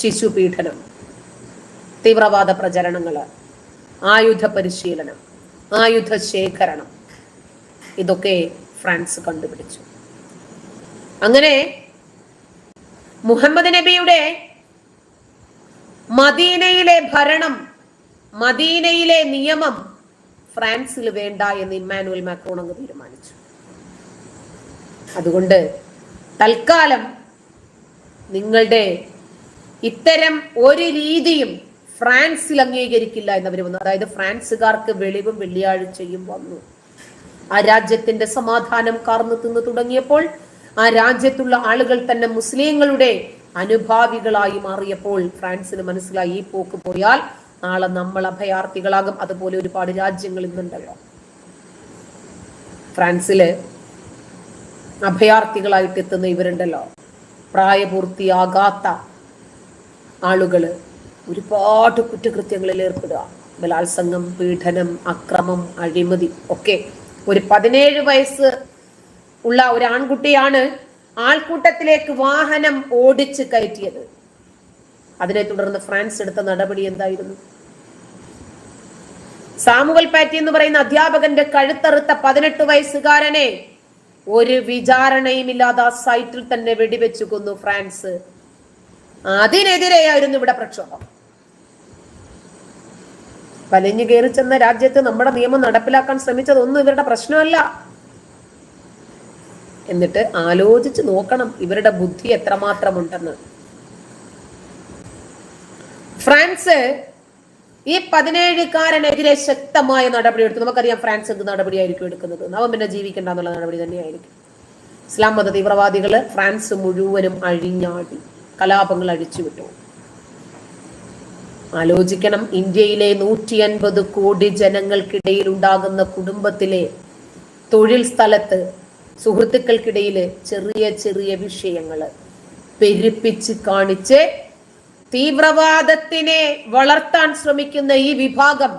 ശിശുപീഡനം തീവ്രവാദ പ്രചരണങ്ങൾ ആയുധ പരിശീലനം ആയുധ ശേഖരണം ഇതൊക്കെ ഫ്രാൻസ് കണ്ടുപിടിച്ചു. അങ്ങനെ മുഹമ്മദ് നബിയുടെ മദീനയിലെ ഭരണം മദീനയിലെ നിയമം ഫ്രാൻസിൽ വേണ്ട എന്ന് ഇമ്മാനുവൽ മാക്രോൺ അങ്ങ് തീരുമാനിച്ചു. അതുകൊണ്ട് തൽക്കാലം നിങ്ങളുടെ ഇത്തരം ഒരു രീതിയും ഫ്രാൻസിൽ അംഗീകരിക്കില്ല എന്നവർ വന്നു. അതായത് ഫ്രാൻസുകാർക്ക് വെളിവും വെള്ളിയാഴ്ചയും വന്നു. ആ രാജ്യത്തിന്റെ സമാധാനം കാർന്നു തിന്നു തുടങ്ങിയപ്പോൾ ആ രാജ്യത്തുള്ള ആളുകൾ തന്നെ മുസ്ലിങ്ങളുടെ അനുഭാവികളായി മാറിയപ്പോൾ ഫ്രാൻസിന് മനസ്സിലായി ഈ പോക്ക് പോയാൽ നാളെ നമ്മൾ അഭയാർത്ഥികളാകും. അതുപോലെ ഒരുപാട് രാജ്യങ്ങൾ ഇന്നുണ്ടല്ലോ. ഫ്രാൻസിൽ അഭയാർത്ഥികളായിട്ട് എത്തുന്ന ഇവരുണ്ടല്ലോ. പ്രായപൂർത്തിയാകാത്ത ആളുകൾ ഒരുപാട് കുറ്റകൃത്യങ്ങളിൽ ഏർപ്പെടുക. ബലാത്സംഗം പീഡനം അക്രമം അഴിമതി ഒക്കെ ഒരു പതിനേഴ് വയസ്സ് ഉള്ള ഒരു ആൺകുട്ടിയാണ് ആൾക്കൂട്ടത്തിലേക്ക് വാഹനം ഓടിച്ച് കയറ്റിയത്. അതിനെ തുടർന്ന് ഫ്രാൻസ് എടുത്ത നടപടി എന്തായിരുന്നു? സാമുവൽ പാറ്റി എന്ന് പറയുന്ന അധ്യാപകന്റെ കഴുത്തറുത്ത പതിനെട്ട് വയസ്സുകാരനെ ഒരു വിചാരണയും ഇല്ലാതെ ആ സൈറ്റിൽ തന്നെ വെടിവെച്ചു കൊന്നു ഫ്രാൻസ്. അതിനെതിരെയായിരുന്നു ഇവിടെ പ്രക്ഷോഭം. വലിഞ്ഞു കയറി ചെന്ന രാജ്യത്ത് നമ്മുടെ നിയമം നടപ്പിലാക്കാൻ ശ്രമിച്ചത് ഒന്നും ഇവരുടെ പ്രശ്നമല്ല. എന്നിട്ട് ആലോചിച്ച് നോക്കണം ഇവരുടെ ബുദ്ധി എത്രമാത്രമുണ്ടെന്ന്. ഫ്രാൻസ് ഈ പതിനേഴുകാരനെതിരെ ശക്തമായ നടപടി എടുത്തു. നമുക്കറിയാം ഫ്രാൻസ് എന്ത് നടപടിയായിരിക്കും എടുക്കുന്നത്. അവൻ പിന്നെ ജീവിക്കേണ്ട എന്നുള്ള നടപടി തന്നെയായിരിക്കും. ഇസ്ലാം മത തീവ്രവാദികൾ ഫ്രാൻസ് മുഴുവനും അഴിഞ്ഞാടി. കലാപങ്ങൾ അഴിച്ചുവിട്ടു ആലോചിക്കണം ഇന്ത്യയിലെ നൂറ്റി അൻപത് കോടി ജനങ്ങൾക്കിടയിൽ ഉണ്ടാകുന്ന കുടുംബത്തിലെ തൊഴിൽ സ്ഥലത്ത് സുഹൃത്തുക്കൾക്കിടയിൽ ചെറിയ ചെറിയ വിഷയങ്ങൾ പെരുപ്പിച്ച് കാണിച്ച് തീവ്രവാദത്തിനെ വളർത്താൻ ശ്രമിക്കുന്ന ഈ വിഭാഗം